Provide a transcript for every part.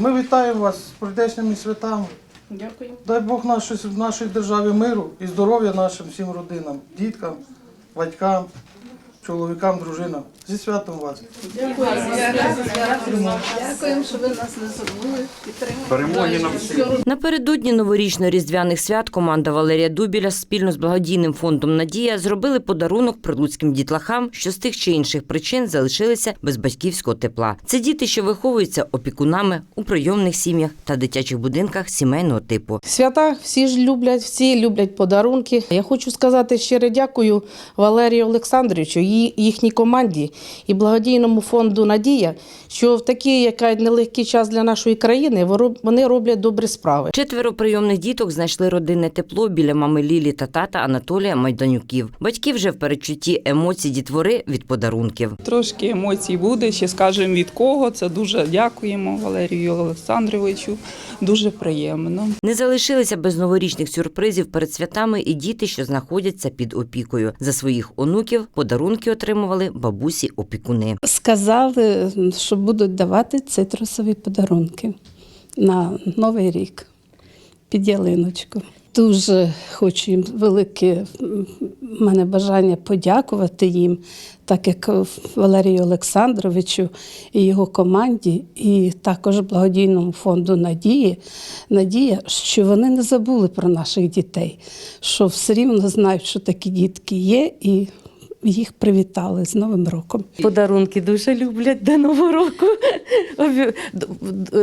Ми вітаємо вас з прийдешніми святами. Дякую. Дай Бог нашій, нашій державі миру і здоров'я нашим всім родинам, діткам, батькам, чоловікам, дружинам. Зі святом вас! Дякуємо, що ви нас не забули. Перемоги нам всім. Напередодні новорічно-різдвяних свят команда Валерія Дубіля спільно з благодійним фондом Надія зробили подарунок прилуцьким дітлахам, що з тих чи інших причин залишилися без батьківського тепла. Це діти, що виховуються опікунами у прийомних сім'ях та дитячих будинках сімейного типу. Свята всі ж люблять, всі люблять подарунки. Я хочу сказати щире дякую Валерію Олександровичу, її- їхній команді і благодійному фонду Надія, що в такий яка нелегкий час для нашої країни воро- вони роблять добрі справи. Четверо прийомних діток знайшли родинне тепло біля мами Лілі та тата Анатолія Майданюків. Батьки вже в передчутті емоцій дітвори від подарунків. Трошки емоцій буде, ще скажемо від кого. Це дуже дякуємо Валерію Олександровичу. Дуже приємно. Не залишилися без новорічних сюрпризів перед святами і діти, що знаходяться під опікою. За своїх онуків подарунки отримували бабусі опікуни. Сказали, що будуть давати цитрусові подарунки на Новий рік під ялиночку. Дуже хочу їм велике в мене бажання подякувати їм, так як Валерію Олександровичу і його команді, і також благодійному фонду Надії. Надія, що вони не забули про наших дітей, що все рівно знають, що такі дітки є, і їх привітали з Новим роком. Подарунки дуже люблять до Нового року.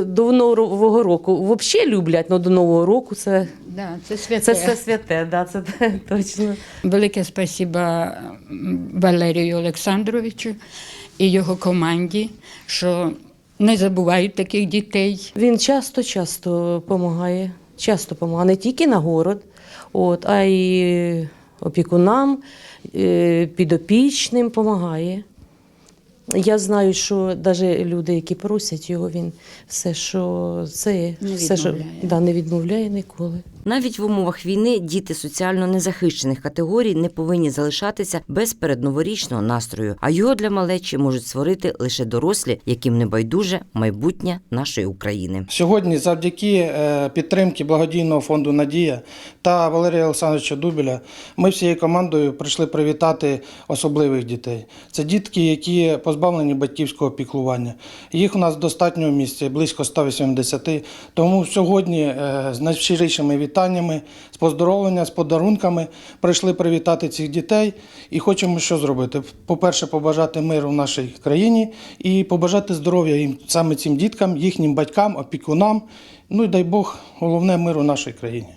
До- Нового року взагалі люблять, але до Нового року це, Да, це святе. це все святе, да, це точно. Велике спасіба Валерію Олександровичу і його команді, що не забувають таких дітей. Він часто-часто допомагає. Часто допомагає не тільки на город, от, а й опікунам, е, підопічним допомагає. Я знаю, що навіть люди, які просять його, він все, що це Не все, що да, не відмовляє ніколи. Навіть в умовах війни діти соціально незахищених категорій не повинні залишатися без передноворічного настрою, а його для малечі можуть створити лише дорослі, яким не байдуже майбутнє нашої України. Сьогодні, завдяки е, підтримки благодійного фонду Надія та Валерія Олександровича Дубіля, ми всією командою прийшли привітати особливих дітей. Це дітки, які позбавлені батьківського піклування. Їх у нас достатньо в місті, близько 180. Тому сьогодні е, з найщирішими вітаннями, з поздоровлення, з подарунками прийшли привітати цих дітей і хочемо що зробити. По-перше, побажати миру в нашій країні і побажати здоров'я їм саме цим діткам, їхнім батькам, опікунам. Ну і дай Бог, головне миру в нашій країні.